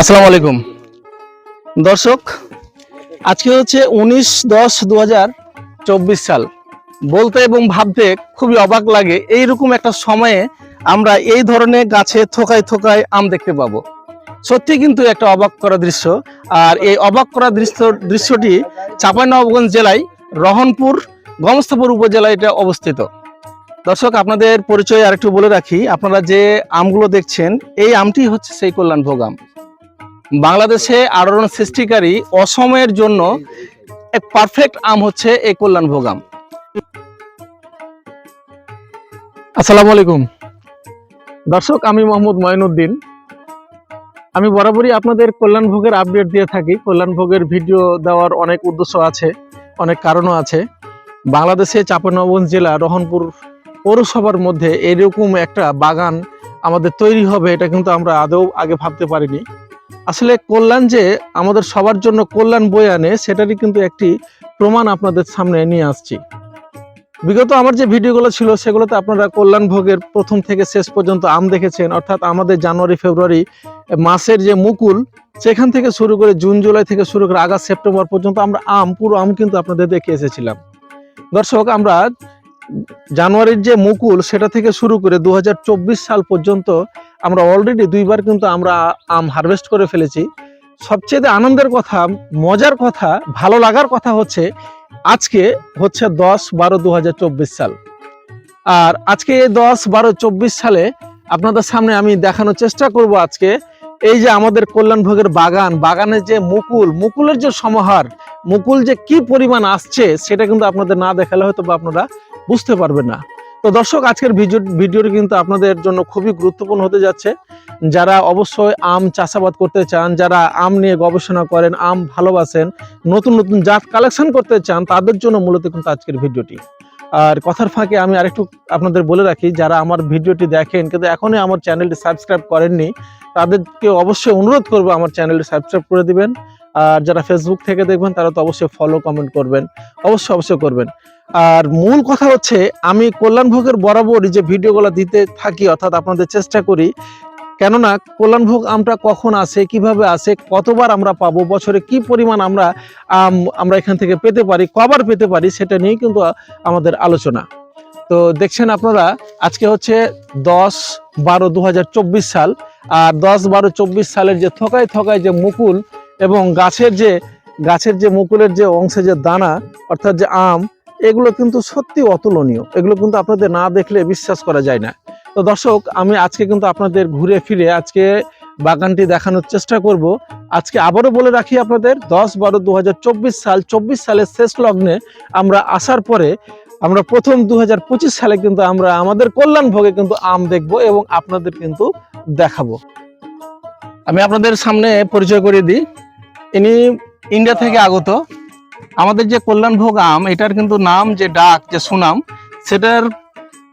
আসসালামু আলাইকুম। দর্শক, আজকে হচ্ছে উনিশ দশ দু চব্বিশ সাল। বলতে এবং ভাবতে খুবই অবাক লাগে, এইরকম একটা সময়ে আমরা এই ধরনের গাছে থোকায় থোকায় আম দেখতে পাবো। সত্যি কিন্তু একটা অবাক করা দৃশ্য। আর এই অবাক করা দৃশ্য, দৃশ্যটি চাঁপাইনবাবগঞ্জ জেলায় রহনপুর, গমস্তাপুর উপজেলায় এটা অবস্থিত। দর্শক, আপনাদের পরিচয় আরেকটু বলে রাখি। আপনারা যে আমগুলো দেখছেন, এই আমটি হচ্ছে সেই কল্যাণভোগ আম। বাংলাদেশে আলোড়ন সৃষ্টিকারী অসময়ের জন্য এক পারফেক্ট আম হচ্ছে এই কল্যাণভোগ আম। আসসালামু আলাইকুম। দর্শক, আমি মোহাম্মদ ময়নুদ্দিন আমি বরাবরই আপনাদের কল্যাণ ভোগের আপডেট দিয়ে থাকি। কল্যাণভোগের ভিডিও দেওয়ার অনেক উদ্দেশ্য আছে, অনেক কারণও আছে। বাংলাদেশে চাঁপানগঞ্জ জেলা রহনপুর পৌরসভার মধ্যে এরকম একটা বাগান আমাদের তৈরি হবে, এটা কিন্তু আমরা আদৌ আগে ভাবতে পারিনি। আসলে কল্যাণ যে আমাদের সবার জন্য কল্যাণ বয়ে আনে, সেটারই কিন্তু একটি প্রমাণ আপনাদের সামনে নিয়ে আসছি। বিগত আমার যে ভিডিওগুলো ছিল, সেগুলোতে আপনারা কল্যাণ ভোগের প্রথম থেকে শেষ পর্যন্ত আম দেখেছেন। অর্থাৎ আমাদের জানুয়ারি, ফেব্রুয়ারি মাসের যে মুকুল, সেখান থেকে শুরু করে জুন, জুলাই থেকে শুরু করে আগস্ট, সেপ্টেম্বর পর্যন্ত আমরা আম, পুরো আম কিন্তু আপনাদের দেখে এসেছিলাম। দর্শক, আমরা জানুয়ারির যে মুকুল, সেটা থেকে শুরু করে দু হাজার চব্বিশ সাল পর্যন্ত আমরা অলরেডি দুইবার কিন্তু আমরা আম হারভেস্ট করে ফেলেছি। সবচেয়ে আনন্দের কথা, মজার কথা, ভালো লাগার কথা হচ্ছে, আজকে হচ্ছে দশ বারো দু সাল। আর আজকে এই দশ বারো চব্বিশ সালে আপনাদের সামনে আমি দেখানোর চেষ্টা করব আজকে, এই যে আমাদের কল্যাণভোগের বাগান, বাগানের যে মুকুল, মুকুলের যে সমাহার, মুকুল যে কি পরিমাণ আসছে, সেটা কিন্তু আপনাদের না দেখালে হয়তো বা আপনারা বুঝতে পারবেন না। তো দর্শক, আজকের ভিডিও, ভিডিওটি কিন্তু আপনাদের জন্য খুবই গুরুত্বপূর্ণ হতে যাচ্ছে। যারা অবশ্যই আম চাষাবাদ করতে চান, যারা আম নিয়ে গবেষণা করেন, আম ভালোবাসেন, নতুন নতুন জাত কালেকশন করতে চান, তাদের জন্য মূলত কিন্তু আজকের ভিডিওটি। আর কথার ফাঁকে আমি আরেকটু আপনাদের বলে রাখি, যারা আমার ভিডিওটি দেখেন, কিন্তু এখনই আমার চ্যানেলটি সাবস্ক্রাইব করেননি, তাদেরকে অবশ্যই অনুরোধ করব আমার চ্যানেলটি সাবস্ক্রাইব করে দিবেন। আর যারা ফেসবুক থেকে দেখবেন, তারা তো অবশ্যই ফলো কমেন্ট করবেন। অবশ্যই অবশ্যই করবেন। আর মূল কথা হচ্ছে, আমি কল্যাণভোগের বরাবরই যে ভিডিওগুলো দিতে থাকি, অর্থাৎ আপনাদের চেষ্টা করি, কেননা কল্যাণভোগ আমটা কখন আসে, কীভাবে আসে, কতবার আমরা পাবো, বছরে কি পরিমাণ আমরা আম, আমরা এখান থেকে পেতে পারি, কবার পেতে পারি, সেটা নিয়ে কিন্তু আমাদের আলোচনা। তো দেখছেন আপনারা, আজকে হচ্ছে দশ বারো দু সাল, আর দশ বারো চব্বিশ সালের যে থকায় থকায় যে মুকুল এবং গাছের যে গাছের যে মুকুলের যে অংশে যে দানা, অর্থাৎ যে আম, এগুলো কিন্তু সত্যি অতুলনীয়। এগুলো কিন্তু আপনাদের না দেখলে বিশ্বাস করা যায় না। তো দর্শক, আমি আজকে কিন্তু আপনাদের ঘুরে ফিরে আজকে বাগানটি দেখানোর চেষ্টা করব। আজকে আবারও বলে রাখি আপনাদের, দশ বারো দু সাল, চব্বিশ সালের শেষ লগ্নে আমরা আসার পরে, আমরা প্রথম দু হাজার পঁচিশ সালে কিন্তু আমরা আমাদের কল্যাণ ভোগে কিন্তু আম দেখব এবং আপনাদের কিন্তু দেখাবো। আমি আপনাদের সামনে পরিচয় করে দিই। ইনি ইন্ডিয়া থেকে আগত। আমাদের যে কল্যাণভোগ আম এটার কিন্তু নাম যে ডাক যে সুনাম সেটার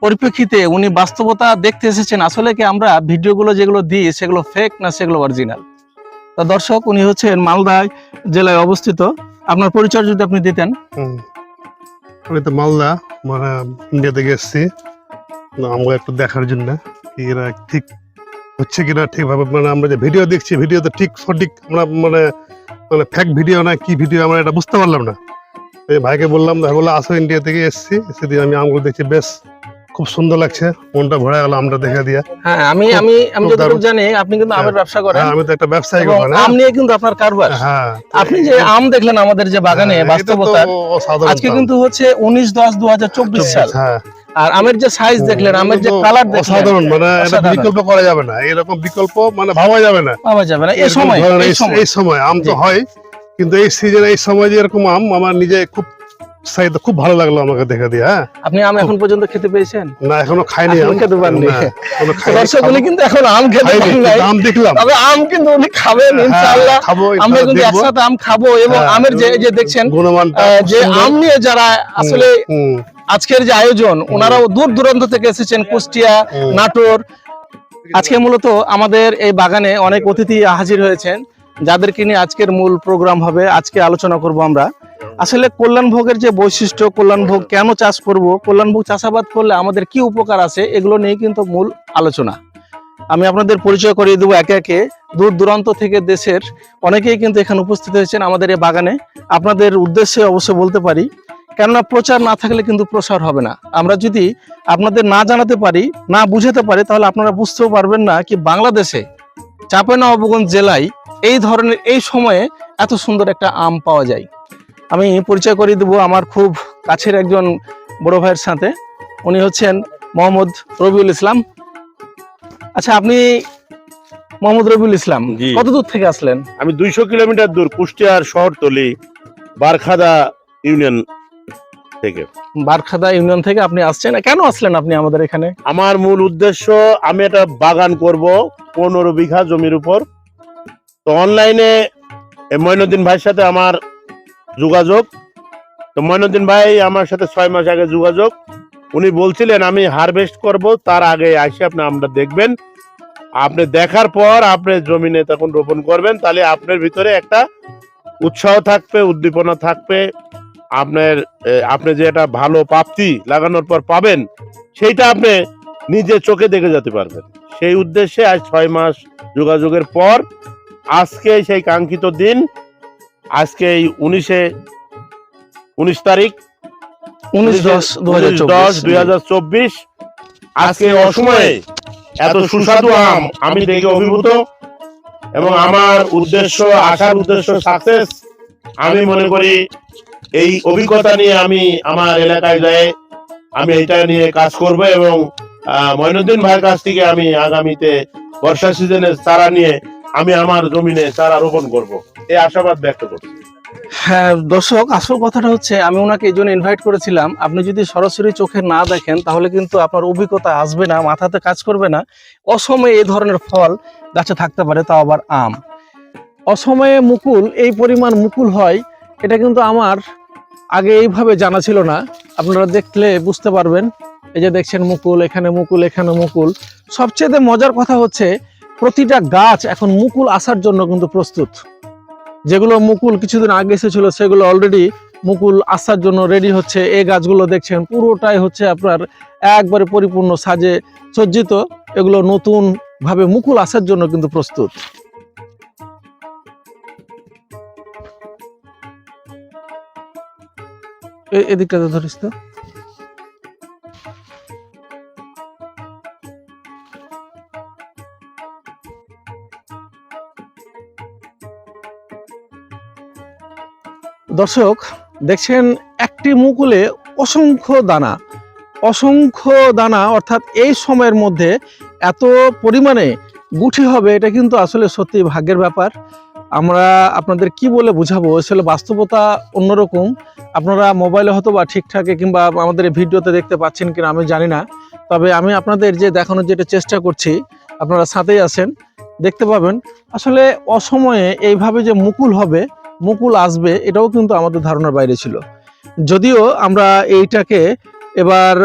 পরিপ্রেক্ষিতে উনি বাস্তবতা দেখতে এসেছেন। আসলে কি আমরা ভিডিওগুলো যেগুলো দিই সেগুলো ফেক না সেগুলো অরিজিনাল তা দর্শক উনি হচ্ছেন মালদা জেলায় অবস্থিত। আপনার পরিচয় যদি আপনি দিতেন। আমি তো মালদা মানে ইন্ডিয়া থেকে এসেছি। আমরা একটু দেখার জন্য এরা ঠিক হচ্ছে কিনা ঠিকভাবে। মানে আমরা যে ভিডিও দেখছি ভিডিওতে ঠিক সঠিক আমরা মানে মানে ফ্যাক ভিডিও না, কি ভিডিও আমরা এটা বুঝতে পারলাম না। ভাইকে বললাম, ভাই বলল, আসো ইন্ডিয়া থেকে এসেছি। সেদিন আমি আমগুলো দেখছি, বেশ খুব সুন্দর লাগছে। মনটা ভরে গেল আমরা দেখা দিয়া। হ্যাঁ আমি আমি আমি যতটুকু জানি আপনি কিন্তু আমের ব্যবসা করেন। হ্যাঁ আমি তো একটা ব্যবসায়ী মানে আম নিয়ে কিন্তু আপনার কারবার। হ্যাঁ আপনি যে আম দেখলেন আমাদের যে বাগানে হ্যাঁ, বাস্তবতা আজকে কিন্তু হচ্ছে উনিশ দশ দু সাল। হ্যাঁ। আর আমের যে সাইজ দেখলেন আমের যে কালার দেখলেন অসাধারণ মানে এটা বিকল্প করা যাবে না। এরকম বিকল্প মানে ভাবা যাবে না। পাওয়া যাবে না। এই সময় ধরনের এই এই- সময়। এই সময় আম তো হয় কিন্তু এই সিজনে এই সময় যে এরকম আম আমার নিজে খুব সাইড খুব ভালো লাগল আমাকে দেখে দিয়ে হ্যাঁ? আপনি আম এখন পর্যন্ত খেতে পেয়েছেন? না এখনও খাইনি আম। খেতে পারেননি। দর্শক উনি কিন্তু এখন আম খেতে পারেন আম দেখলাম। তবে আম কিন্তু উনি খাবেন হ্যাঁ, ইনশাআল্লাহ। খাব আমরা কিন্তু একসাথে আম খাব এবং হ্যাঁ, আমের যে যে দেখছেন গুণমানটা যে আম নিয়ে যারা আসলে আজকের যে আয়োজন ওনারাও দূর দূরান্ত থেকে এসেছেন কুষ্টিয়া নাটোর। আজকে মূলত আমাদের এই বাগানে অনেক অতিথি হাজির হয়েছেন যাদেরকে নিয়ে আজকের মূল প্রোগ্রাম হবে। আজকে আলোচনা করব আমরা। আসলে কল্যাণভোগের যে বৈশিষ্ট্য কল্যাণভোগ কেন চাষ করব কল্যাণভোগ চাষাবাদ করলে আমাদের কি উপকার আছে, এগুলো নিয়ে কিন্তু মূল আলোচনা। আমি আপনাদের পরিচয় করিয়ে দেবো একে একে। দূর দূরান্ত থেকে দেশের অনেকেই কিন্তু এখানে উপস্থিত হয়েছেন আমাদের এই বাগানে। আপনাদের উদ্দেশ্যে অবশ্য বলতে পারি, কেননা প্রচার না থাকলে কিন্তু প্রসার হবে না। আমরা যদি আপনাদের না জানাতে পারি, না বুঝাতে পারি, তাহলে আপনারা বুঝতেও পারবেন না কি বাংলাদেশে, চাঁপাইনবাবগঞ্জ জেলায় এই ধরনের, এই সময়ে এত সুন্দর একটা আম পাওয়া যায়। আমি পরিচয় করিয়ে দেবো আমার খুব কাছের একজন বড় ভাইয়ের সাথে। উনি হচ্ছেন মোহাম্মদ রবিউল ইসলাম। আচ্ছা আপনি মোহাম্মদ রবিউল ইসলাম। কত দূর থেকে আসলেন? আমি দুইশো কিলোমিটার দূর কুষ্টিয়ার শহরতলি বারখাদা ইউনিয়ন থেকে। বারখাদা ইউনিয়ন থেকে আপনি আসছেন। কেন আসলেন আপনি আমাদের এখানে? আমার মূল উদ্দেশ্য আমি একটা বাগান করব পনেরো বিঘা জমির উপর। তো অনলাইনে মইনুদ্দিন ভাইয়ের সাথে আমার যোগাযোগ। তো মইনুদ্দিন ভাই, আমার সাথে ছয় মাস আগে যোগাযোগ। উনি বলছিলেন, আমি হারভেস্ট করব, তার আগে আসে আপনি আমরা দেখবেন। আপনি দেখার পর আপনি জমিনে তখন রোপণ করবেন, তাহলে আপনার ভিতরে একটা উৎসাহ থাকবে, উদ্দীপনা থাকবে। আপনার আপনি যে একটা ভালো প্রাপ্তি লাগানোর পর পাবেন, সেইটা আপনি নিজে চোখে দেখে যেতে পারবেন। সেই উদ্দেশ্যে আজ ছয় মাস যোগাযোগের পর, আজকে সেই কাঙ্ক্ষিত দিন আজকে এই উনিশে উনিশ তারিখ উনিশ দশ দশ দুই হাজার চব্বিশ। আজকে অসময়ে এত সুস্বাদু আম আমি দেখে অভিভূত। এবং আমার উদ্দেশ্য আসার উদ্দেশ্য সাকসেস আমি মনে করি এই অভিজ্ঞতা নিয়ে আমি আমার এলাকায় যাই আমি এটা নিয়ে কাজ করব এবং আহ, মঈনুদ্দিন ভাইয়ের কাছ থেকে আমি আগামীতে বর্ষা সিজনের চারা নিয়ে আমি আমার জমিনে চারা রোপণ করব। এই আশাবাদ ব্যক্ত করছি। হ্যাঁ দর্শক, আসল কথাটা হচ্ছে, আমি ওনাকে এই জন্য ইনভাইট করেছিলাম। আপনি যদি সরাসরি চোখে না দেখেন, তাহলে কিন্তু আপনার অভিজ্ঞতা আসবে না, মাথাতে কাজ করবে না। অসময়ে এই ধরনের ফল গাছে থাকতে পারে, তাও আবার আম। অসময়ে মুকুল, এই পরিমাণ মুকুল হয়, এটা কিন্তু আমার আগে এইভাবে জানা ছিল না। আপনারা দেখলে বুঝতে পারবেন, এই যে দেখছেন মুকুল, এখানে মুকুল এখানে মুকুল। সবচেয়ে মজার কথা হচ্ছে, প্রতিটা গাছ এখন মুকুল আসার জন্য কিন্তু প্রস্তুত। যেগুলো মুকুল কিছুদিন আগে এসেছিল, সেগুলো অলরেডি মুকুল আসার জন্য রেডি হচ্ছে। এই গাছগুলো দেখছেন, পুরোটাই হচ্ছে আপনার একবারে পরিপূর্ণ সাজে সজ্জিত। এগুলো নতুন ভাবে মুকুল আসার জন্য কিন্তু প্রস্তুত। এদিকটাতে ধরিস তো। দর্শক, দেখছেন একটি মুকুলে অসংখ্য দানা। অসংখ্য দানা, অর্থাৎ এই সময়ের মধ্যে এত পরিমাণে গুঠি হবে, এটা কিন্তু আসলে সত্যি ভাগ্যের ব্যাপার। আমরা আপনাদের কি বলে বুঝাবো? আসলে বাস্তবতা অন্যরকম। আপনারা মোবাইলে হয়তো বা ঠিকঠাকে কিংবা আমাদের ভিডিওতে দেখতে পাচ্ছেন কিনা আমি জানি না। তবে আমি আপনাদের যে দেখানোর যেটা চেষ্টা করছি, আপনারা সাথেই আছেন, দেখতে পাবেন। আসলে অসময়ে এইভাবে যে মুকুল হবে মুকুল আসবে, এটাও কিন্তু আমাদের ধারণার বাইরে ছিল। যদিও আমরা এইটাকে এবার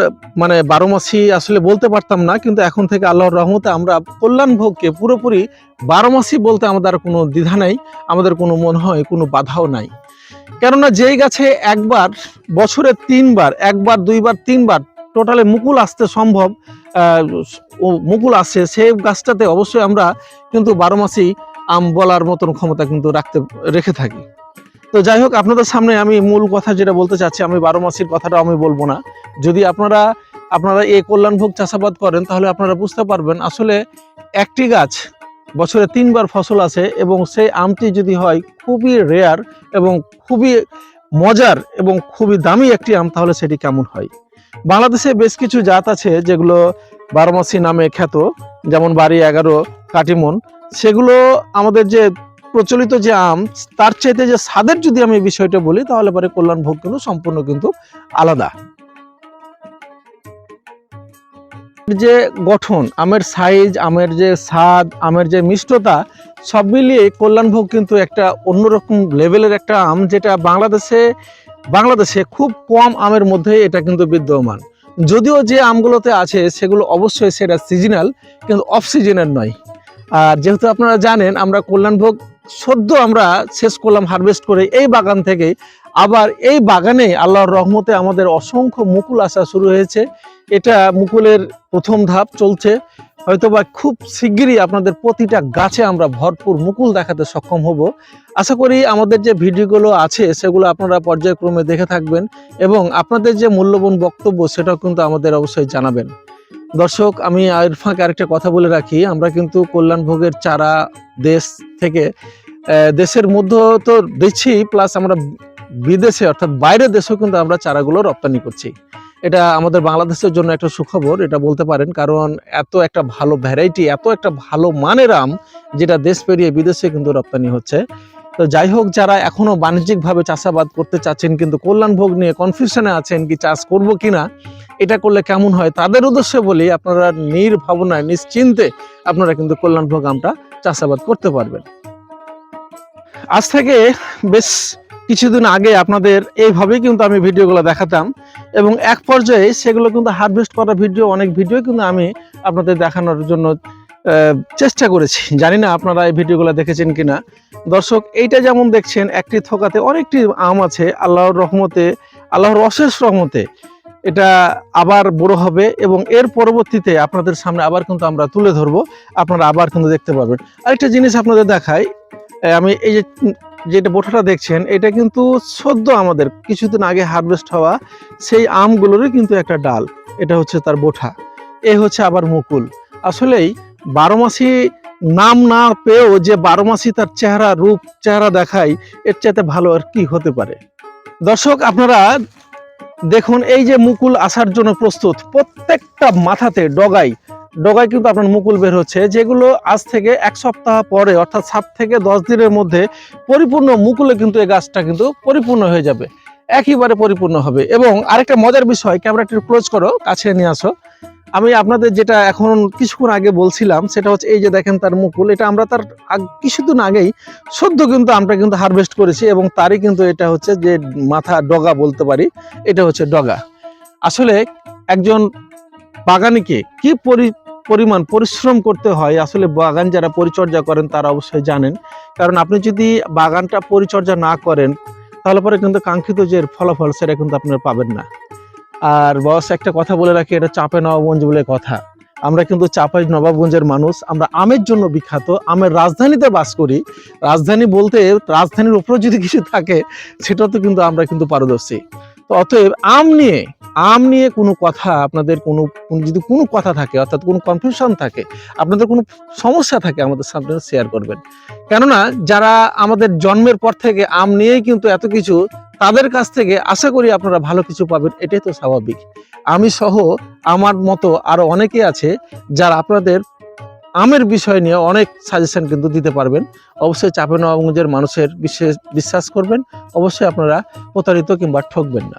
মানে বারো মাসি আসলে বলতে পারতাম না, কিন্তু এখন থেকে আল্লাহর রহমতে আমরা কল্যাণ ভোগকে পুরোপুরি বারো মাসি বলতে আমাদের কোনো দ্বিধা নাই, আমাদের কোনো মনে হয় কোনো বাধাও নাই। কেননা যেই গাছে একবার, বছরে তিনবার, একবার, দুইবার, তিনবার টোটালে মুকুল আসতে সম্ভব মুকুল আসে, সেই গাছটাতে অবশ্যই আমরা কিন্তু বারো মাসি আম বলার মতন ক্ষমতা কিন্তু রাখতে, রেখে থাকি। তো যাই হোক, আপনাদের সামনে আমি মূল কথা যেটা বলতে চাচ্ছি, আমি বারো মাসির কথাটা আমি বলব না। যদি আপনারা আপনারা এই কল্যাণভোগ চাষাবাদ করেন, তাহলে আপনারা বুঝতে পারবেন, আসলে একটি গাছ বছরে তিনবার ফসল আসে এবং সেই আমটি যদি হয় খুবই রেয়ার এবং খুবই মজার এবং খুবই দামি একটি আম, তাহলে সেটি কেমন হয়? বাংলাদেশে বেশ কিছু জাত আছে যেগুলো বারোমাসি নামে খ্যাত, যেমন বাড়ি এগারো, কাটিমন সেগুলো আমাদের যে প্রচলিত যে আম, তার চাইতে যে স্বাদের যদি আমি বিষয়টা বলি, তাহলে পরে কল্যাণ ভোগ কিন্তু সম্পূর্ণ কিন্তু আলাদা। যে গঠন, আমের সাইজ আমের যে স্বাদ, আমের যে মিষ্টতা, সব মিলিয়ে কল্যাণভোগ কিন্তু একটা অন্যরকম লেভেলের একটা আম, যেটা বাংলাদেশে বাংলাদেশে খুব কম আমের মধ্যে এটা কিন্তু বিদ্যমান। যদিও যে আমগুলোতে আছে, সেগুলো অবশ্যই সেটা সিজনাল কিন্তু অফ সিজনের নয়। আর যেহেতু আপনারা জানেন, আমরা কল্যাণভোগ সদ্য আমরা শেষ করলাম হারভেস্ট করে এই বাগান থেকে আবার এই বাগানে আল্লাহর রহমতে আমাদের অসংখ্য মুকুল আসা শুরু হয়েছে। এটা মুকুলের প্রথম ধাপ চলছে। হয়তোবা খুব শিগগিরই আপনাদের প্রতিটা গাছে আমরা ভরপুর মুকুল দেখাতে সক্ষম হব। আশা করি আমাদের যে ভিডিওগুলো আছে, সেগুলো আপনারা পর্যায়ক্রমে দেখে থাকবেন এবং আপনাদের যে মূল্যবান বক্তব্য, সেটাও কিন্তু আমাদের অবশ্যই জানাবেন। দর্শক, আমি এর ফাঁকে আরেকটা কথা বলে রাখি। আমরা কিন্তু কল্যাণ ভোগের চারা দেশ থেকে দেশের মধ্যে তো দিচ্ছি, প্লাস আমরা বিদেশে অর্থাৎ বাইরের দেশেও কিন্তু আমরা চারাগুলো রপ্তানি করছি। এটা আমাদের বাংলাদেশের জন্য একটা সুখবর, এটা বলতে পারেন। কারণ এত একটা ভালো ভ্যারাইটি এত একটা ভালো মানের আম, যেটা দেশ পেরিয়ে বিদেশে কিন্তু রপ্তানি হচ্ছে। তো যাই হোক, যারা এখনও বাণিজ্যিকভাবে চাষাবাদ করতে চাচ্ছেন, কিন্তু কল্যাণ ভোগ নিয়ে কনফিউশনে আছেন কি চাষ করব কিনা, এটা করলে কেমন হয় তাদের উদ্দেশ্যে বলি, আপনারা নির্ভাবনায়, নিশ্চিন্তে আপনারা কিন্তু কল্যাণ ভোগ আমটা চাষাবাদ করতে পারবেন। আজ থেকে বেশ কিছুদিন আগে আপনাদের এইভাবেই কিন্তু আমি ভিডিওগুলো দেখাতাম এবং এক পর্যায়ে সেগুলো কিন্তু হারভেস্ট করা ভিডিও অনেক ভিডিও কিন্তু আমি আপনাদের দেখানোর জন্য চেষ্টা করেছি। জানি না আপনারা এই ভিডিওগুলো দেখেছেন কিনা। দর্শক, এইটা যেমন দেখছেন, একটি থোকাতে অনেকটি আম আছে, আল্লাহর রহমতে, আল্লাহর অশেষ রহমতে এটা আবার বড় হবে এবং এর পরবর্তীতে আপনাদের সামনে আবার কিন্তু আমরা তুলে ধরবো। আপনারা আবার কিন্তু দেখতে পাবেন আরেকটা জিনিস আপনাদের দেখাই আমি এই যে, যেটা বোঠাটা দেখছেন, এটা কিন্তু সদ্য আমাদের, কিছুদিন আগে হারভেস্ট হওয়া সেই আমগুলোরই কিন্তু একটা ডাল। এটা হচ্ছে তার বোঠা। এ হচ্ছে আবার মুকুল। আসলেই বারো মাসি নাম না পেয়েও যে বারো মাসি তার চেহারা, রূপ, চেহারা দেখায়, এর চাইতে ভালো আর কি হতে পারে? দর্শক, আপনারা দেখুন, এই যে মুকুল আসার জন্য প্রস্তুত, প্রত্যেকটা মাথাতে ডগায় ডগায় কিন্তু আপনার মুকুল বের হচ্ছে, যেগুলো আজ থেকে এক সপ্তাহ পরে, অর্থাৎ সাত থেকে দশ দিনের মধ্যে পরিপূর্ণ মুকুলে কিন্তু এই গাছটা কিন্তু পরিপূর্ণ হয়ে যাবে, একেবারে পরিপূর্ণ হবে। এবং আরেকটা মজার বিষয় ক্যামেরাটি ক্লোজ করো, কাছে নিয়ে আসো। আমি আপনাদের যেটা এখন কিছুক্ষণ আগে বলছিলাম, সেটা হচ্ছে এই যে দেখেন তার মুকুল, এটা আমরা তার কিছুদিন আগেই সদ্য কিন্তু আমরা কিন্তু হারভেস্ট করেছি এবং তারই কিন্তু এটা হচ্ছে যে মাথা ডগা বলতে পারি, এটা হচ্ছে ডগা। আসলে একজন বাগানিকে কি পরি, পরিমাণ পরিশ্রম করতে হয়, আসলে বাগান যারা পরিচর্যা করেন তারা অবশ্যই জানেন। কারণ আপনি যদি বাগানটা পরিচর্যা না করেন, তাহলে পরে কিন্তু কাঙ্ক্ষিত যে ফলাফল, সেটা কিন্তু আপনারা পাবেন না। আর বস, একটা কথা বলে রাখি, এটা চাপে নবাবগঞ্জ বলে কথা। আমরা কিন্তু চাপাই নবাবগঞ্জের মানুষ, আমরা আমের জন্য বিখ্যাত, আমের রাজধানীতে বাস করি। রাজধানী বলতে রাজধানীর উপরে যদি কিছু থাকে সেটা তো কিন্তু আমরা কিন্তু পারদর্শী। তো অতএব আম নিয়ে আম নিয়ে কোনো কথা আপনাদের কোনো যদি কোনো কথা থাকে, অর্থাৎ কোনো কনফিউশন থাকে, আপনাদের কোনো সমস্যা থাকে, আমাদের সামনে শেয়ার করবেন। কেননা, যারা আমাদের জন্মের পর থেকে আম নিয়েই কিন্তু এত কিছু তাদের কাছ থেকে আশা করি আপনারা ভালো কিছু পাবেন, এটাই তো স্বাভাবিক। আমি সহ আমার মতো আরও অনেকে আছে যারা আপনাদের আমের বিষয় নিয়ে অনেক সাজেশন কিন্তু দিতে পারবেন। অবশ্যই চাপে নবাবগঞ্জের মানুষের বিশেষ বিশ্বাস করবেন, অবশ্যই আপনারা প্রতারিত কিংবা ঠকবেন না।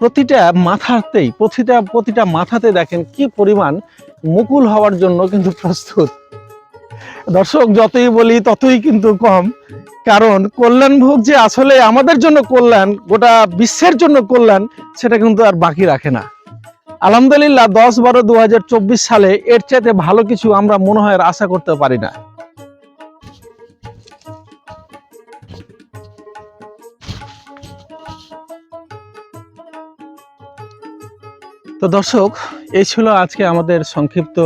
প্রতিটা মাথাতেই, প্রতিটা প্রতিটা মাথাতে দেখেন কি পরিমাণ মুকুল হওয়ার জন্য কিন্তু প্রস্তুত। দর্শক, যতই বলি ততই কিন্তু কম। কারণ কল্যাণ ভোগ যে আসলে আমাদের জন্য কল্যাণ, গোটা বিশ্বের জন্য কল্যাণ, সেটা কিন্তু আর বাকি রাখে না। আলহামদুলিল্লাহ, দশ বারো দু সালে এর চাইতে ভালো কিছু আমরা মনে হয় আশা করতে পারি না। তো দর্শক, এই ছিল আজকে আমাদের সংক্ষিপ্ত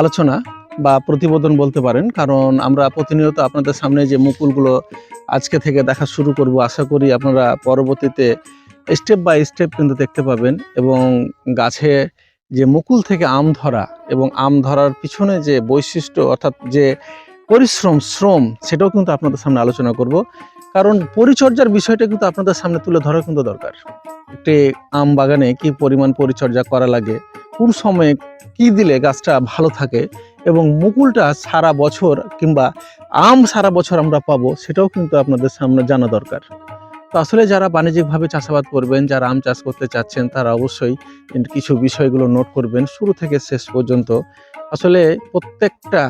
আলোচনা। বা প্রতিবেদন বলতে পারেন, কারণ আমরা প্রতিনিয়ত আপনাদের সামনে যে মুকুলগুলো আজকে থেকে দেখা শুরু করব, আশা করি আপনারা পরবর্তীতে স্টেপ বাই স্টেপ কিন্তু দেখতে পাবেন এবং গাছে যে মুকুল থেকে আম ধরা এবং আম ধরার পিছনে যে বৈশিষ্ট্য অর্থাৎ যে পরিশ্রম, শ্রম, সেটাও কিন্তু আপনাদের সামনে আলোচনা করব। কারণ পরিচর্যার বিষয়টা কিন্তু আপনাদের সামনে তুলে ধরা কিন্তু দরকার। একটি আম বাগানে কি পরিমাণ পরিচর্যা করা লাগে, কোন সময়ে কি দিলে গাছটা ভালো থাকে এবং মুকুলটা সারা বছর কিংবা আম সারা বছর আমরা পাবো, সেটাও কিন্তু আপনাদের সামনে জানা দরকার। তো আসলে যারা বাণিজ্যিকভাবে চাষাবাদ করবেন, যারা আম চাষ করতে চাচ্ছেন, তারা অবশ্যই কিছু বিষয়গুলো নোট করবেন। শুরু থেকে শেষ পর্যন্ত আসলে প্রত্যেকটা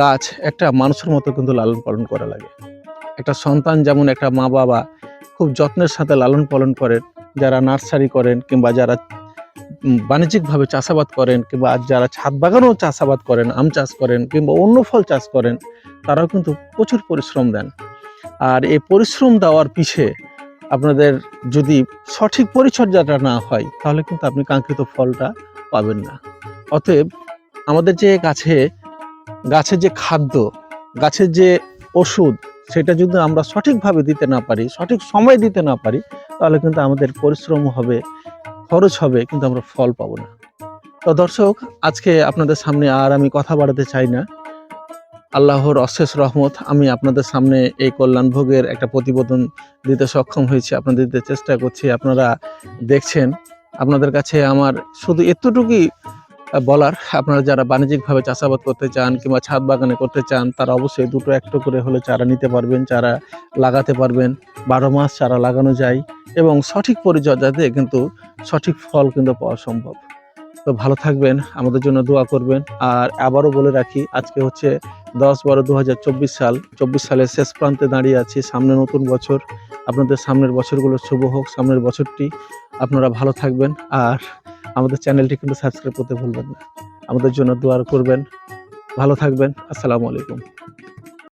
গাছ একটা মানুষের মতো কিন্তু লালন পালন করা লাগে। একটা সন্তান যেমন একটা মা বাবা খুব যত্নের সাথে লালন পালন করেন, যারা নার্সারি করেন কিংবা যারা বাণিজ্যিকভাবে চাষাবাদ করেন কিংবা যারা ছাদ বাগানও চাষাবাদ করেন, আম চাষ করেন কিংবা অন্য ফল চাষ করেন, তারাও কিন্তু প্রচুর পরিশ্রম দেন। আর এই পরিশ্রম দেওয়ার পিছে আপনাদের যদি সঠিক পরিচর্যাটা না হয়, তাহলে কিন্তু আপনি কাঙ্ক্ষিত ফলটা পাবেন না। অতএব আমাদের যে গাছে গাছের যে খাদ্য গাছের যে ওষুধ, সেটা যদি আমরা সঠিকভাবে দিতে না পারি, সঠিক সময় দিতে না পারি, তাহলে কিন্তু আমাদের পরিশ্রম হবে খরচ হবে, কিন্তু আমরা ফল পাবো না। তো দর্শক, আজকে আপনাদের সামনে আর আমি কথা বাড়াতে চাই না। আল্লাহর অশেষ রহমত, আমি আপনাদের সামনে এই কল্যাণ ভোগের একটা প্রতিবেদন দিতে সক্ষম হয়েছি, আপনাদের দিতে চেষ্টা করছি, আপনারা দেখছেন। আপনাদের কাছে আমার শুধু এতটুকুই বলার, আপনারা যারা বাণিজ্যিকভাবে চাষাবাদ করতে চান কিংবা ছাদ বাগানে করতে চান, তারা অবশ্যই দুটো একটু করে হলে চারা নিতে পারবেন, চারা লাগাতে পারবেন। বারো মাস চারা লাগানো যায় এবং সঠিক পরিচর্যাতে কিন্তু সঠিক ফল কিন্তু পাওয়া সম্ভব। তো ভালো থাকবেন, আমাদের জন্য দোয়া করবেন। আর আবারও বলে রাখি, আজকে হচ্ছে দশ বারো দু সাল। চব্বিশ সালের শেষ প্রান্তে দাঁড়িয়ে আছি, সামনে নতুন বছর। আপনাদের সামনের বছরগুলো শুভ হোক, সামনের বছরটি আপনারা ভালো থাকবেন। আর আমাদের চ্যানেলটি কিন্তু সাবস্ক্রাইব করতে ভুলবেন না। আমাদের জন্য দোয়ার করবেন। ভালো থাকবেন। আসসালামু আলাইকুম।